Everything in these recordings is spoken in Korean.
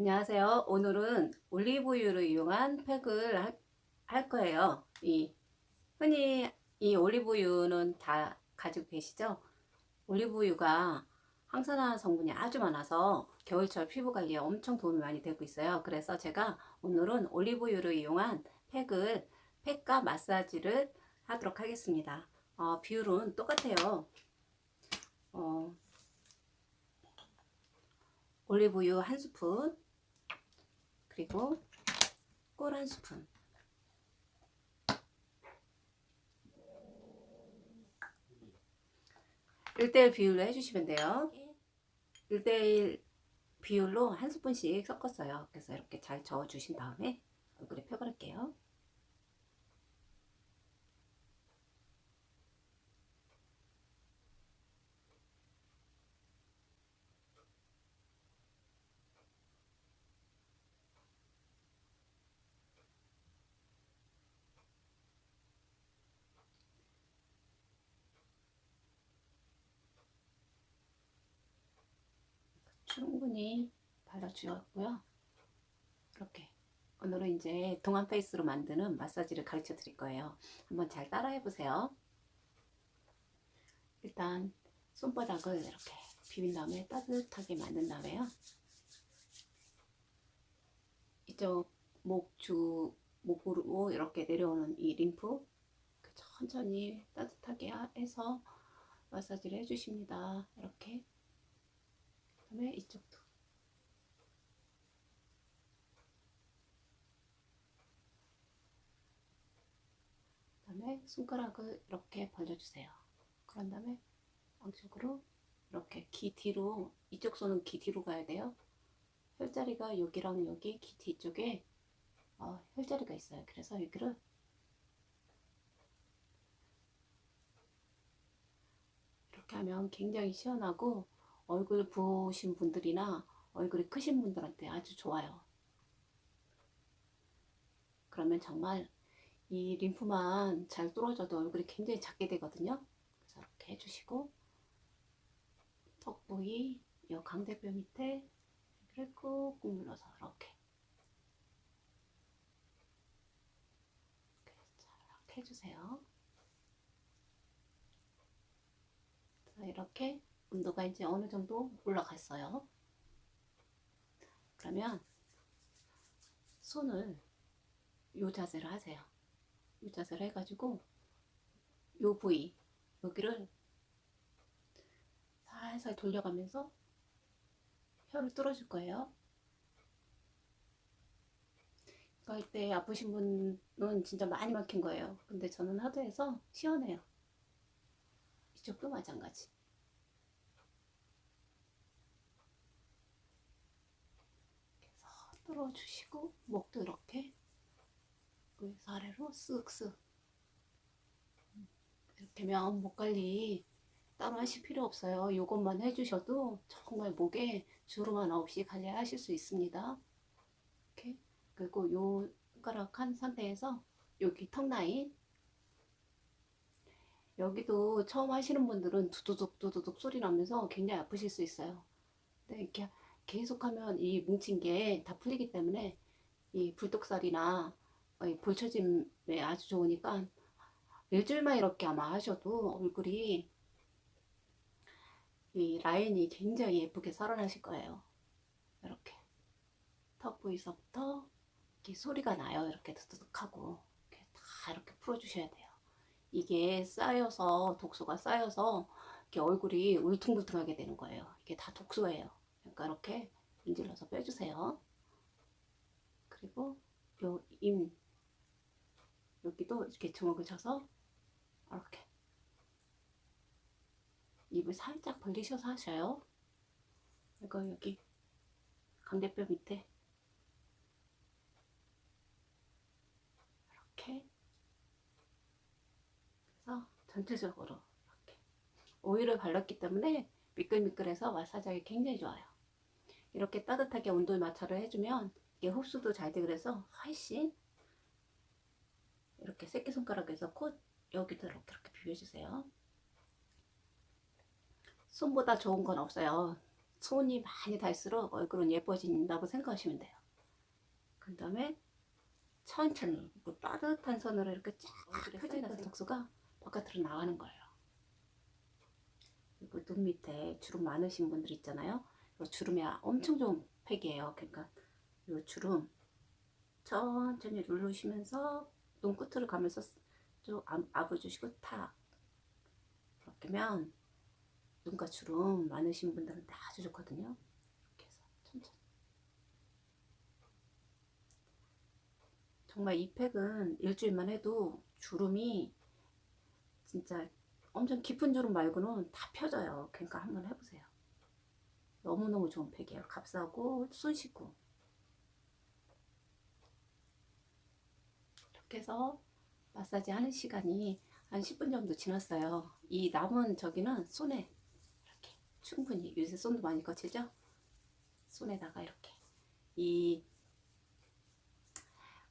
안녕하세요. 오늘은 올리브유를 이용한 팩을 할, 할 거예요. 이 흔히 이 올리브유는 다 가지고 계시죠? 올리브유가 항산화 성분이 아주 많아서 겨울철 피부 관리에 엄청 도움이 많이 되고 있어요. 그래서 제가 오늘은 올리브유를 이용한 팩을 팩과 마사지를 하도록 하겠습니다. 어, 비율은 똑같아요. 어, 올리브유 한 스푼 그리고 꿀 한 스푼. 일대일 비율로 해주시면 돼요. 1대1 비율로 한 스푼씩 섞었어요. 그래서 이렇게 잘 저어 주신 다음에 얼굴에 펴바를게요 충분히 발라주었고요. 이렇게 오늘은 이제 동안 페이스로 만드는 마사지를 가르쳐 드릴 거예요. 한번 잘 따라해 보세요. 일단 손바닥을 이렇게 비빈 다음에 따뜻하게 만든 다음에요. 이쪽 목주 목으로 이렇게 내려오는 이 림프 천천히 따뜻하게 해서 마사지를 해주십니다. 이렇게 그다음에 이쪽도 그다음에 손가락을 이렇게 벌려주세요. 그런 다음에 양쪽으로 이렇게 귀 뒤로 이쪽 손은 귀 뒤로 가야 돼요. 혈자리가 여기랑 여기 귀 뒤쪽에 어, 혈자리가 있어요. 그래서 여기를 이렇게 하면 굉장히 시원하고 얼굴 부으신 분들이나 얼굴이 크신 분들한테 아주 좋아요. 그러면 정말 이 림프만 잘 뚫어져도 얼굴이 굉장히 작게 되거든요. 그래서 이렇게 해주시고 턱 부위, 이 광대뼈 밑에 여기를 꾹꾹 눌러서 이렇게 이렇게 해주세요. 자, 이렇게 온도가 이제 어느 정도 올라갔어요. 그러면 손을 요 자세로 하세요. 요 자세로 해가지고 요 부위 여기를 살살 돌려가면서 혀를 뚫어줄 거예요. 이때 아프신 분은 진짜 많이 막힌 거예요. 근데 저는 하도 해서 시원해요. 이쪽도 마찬가지. 뚫어주시고 목도 이렇게 위에서 아래로 쓱쓱 이렇게 하면 목 관리 따로 하실 필요 없어요. 이것만 해주셔도 정말 목에 주름 하나 없이 관리하실 수 있습니다. 이렇게 그리고 요 손가락 한 상태에서 여기 턱 라인 여기도 처음 하시는 분들은 두두둑 두두둑 소리 나면서 굉장히 아프실 수 있어요. 근데 이렇게 계속하면 이 뭉친 게 다 풀리기 때문에 이 불독살이나 이 볼처짐에 아주 좋으니까 일주일만 이렇게 아마 하셔도 얼굴이 이 라인이 굉장히 예쁘게 살아나실 거예요. 이렇게 턱 부위서부터 이렇게 소리가 나요. 이렇게 두둑하고 이렇게 다 이렇게 풀어주셔야 돼요. 이게 쌓여서 독소가 쌓여서 이렇게 얼굴이 울퉁불퉁하게 되는 거예요. 이게 다 독소예요. 그러니까 이렇게 문질러서 빼주세요. 그리고 요 임 여기도 이렇게 주먹을 쳐서 이렇게 입을 살짝 벌리셔서 하셔요. 그리고 여기 광대뼈 밑에 이렇게 그래서 전체적으로 이렇게 오일을 발랐기 때문에 미끌미끌해서 마사지하기 굉장히 좋아요. 이렇게 따뜻하게 온도 마찰을 해주면 이게 흡수도 잘 돼 그래서 훨씬 이렇게 새끼손가락에서 코 여기도 이렇게 이렇게 비벼주세요. 손보다 좋은 건 없어요. 손이 많이 닿을수록 얼굴은 예뻐진다고 생각하시면 돼요. 그 다음에 천천히 그 따뜻한 손으로 이렇게 쫙 펴지는 덕수가 바깥으로 나가는 거예요. 그리고 눈 밑에 주름 많으신 분들 있잖아요. 이 주름이 엄청 좋은 팩이에요. 그러니까 이 주름 천천히 누르시면서 눈끝으로 가면서 쭉 아- 아부주시고 탁 이렇게 하면 눈가 주름 많으신 분들은 아주 좋거든요. 이렇게 해서 천천히. 정말 이 팩은 일주일만 해도 주름이 진짜 엄청 깊은 주름 말고는 다 펴져요. 그러니까 한번 해보세요. 너무너무 좋은 팩이에요. 값싸고 손쉽고. 이렇게 해서 마사지 하는 시간이 한 10분 정도 지났어요. 이 남은 저기는 손에 이렇게 충분히 요새 손도 많이 거칠죠? 손에다가 이렇게 이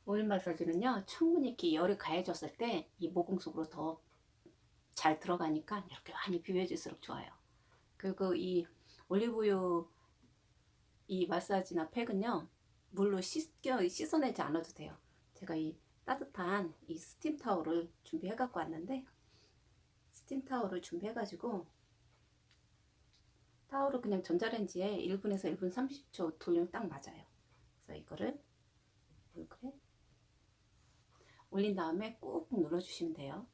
오일 마사지는요 충분히 이렇게 열이 가해졌을 때 이 모공 속으로 더 잘 들어가니까 이렇게 많이 비벼질수록 좋아요. 그리고 이 올리브유 이 마사지나 팩은요 물로 씻겨 씻어내지 않아도 돼요. 제가 이 따뜻한 이 스팀 타올을 준비해 갖고 왔는데 스팀 타올을 준비해 가지고 타올을 그냥 전자레인지에 1분에서 1분 30초 돌리면 딱 맞아요. 그래서 이거를 얼굴에 올린 다음에 꾹 눌러주시면 돼요.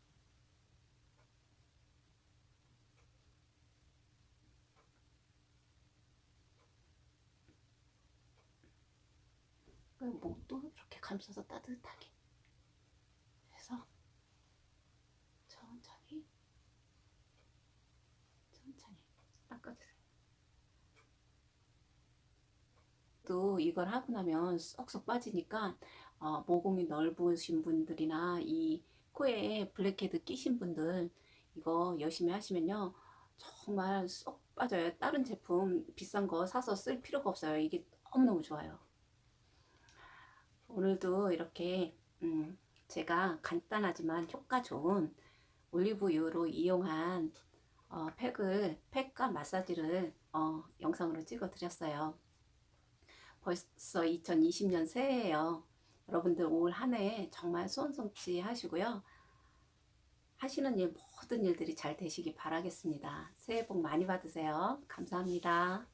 목도 이렇게 감싸서 따뜻하게 해서 천천히 천천히 닦아주세요. 또 이걸 하고 나면 쏙쏙 빠지니까 어, 모공이 넓으신 분들이나 이 코에 블랙헤드 끼신 분들 이거 열심히 하시면요 정말 쏙 빠져요. 다른 제품 비싼 거 사서 쓸 필요가 없어요. 이게 너무너무 좋아요. 오늘도 이렇게 음, 제가 간단하지만 효과 좋은 올리브유로 이용한 어, 팩을 팩과 마사지를 어, 영상으로 찍어 드렸어요. 벌써 2020년 새해예요. 여러분들 올 한 해 정말 수원성취 하시고요. 하시는 일 모든 일들이 잘 되시기 바라겠습니다. 새해 복 많이 받으세요. 감사합니다.